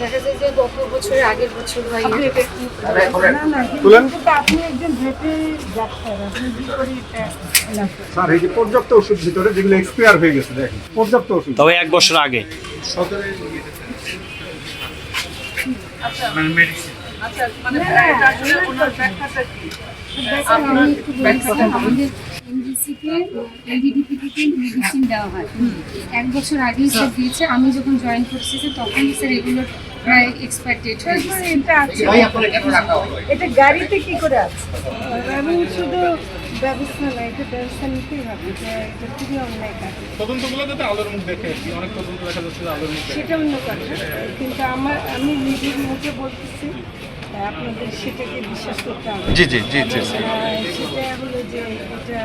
দেখা যায় যে গত বছরের আগের বছর বা তুলেন। আপনি একজন ভেটে ডাক্তার আপনি কি করে স্যার এই যে পর্যাপ্ত ওষুধ ভিতরে যেগুলো এক্সপায়ার হয়ে গেছে দেখেন পর্যাপ্ত ওষুধ। তবে এক বছর আগে। বলি আমাদের এলডিডিপি থেকে মেডিসিন দেওয়া হয়। এক বছর আগেই স্যার দিয়েছে। আমি যখন জয়েন করছি যে তখন স্যার এগুলোর প্রায় এক্সপায়ার ডেট হয়ে গেছে। এটা আছে। এটা গাড়িতে কি করে আছে? আমি শুধু ব্যবস্থা না এটা ব্যবস্থা নিতেই হবে। যে এটা খুবই অন্যায় কাজ। তদন্তগুলো যাতে আলোর মুখ দেখে অনেক তদন্ত দেখা যাচ্ছে আলোর মুখ সেটা অন্য কথা। কিন্তু আমার আমি নিজের মুখে বলতেছি আপনাদের সেটাকে বিশ্বাস করতে হবে। জি জি জি জি। এটা হলো যে এটা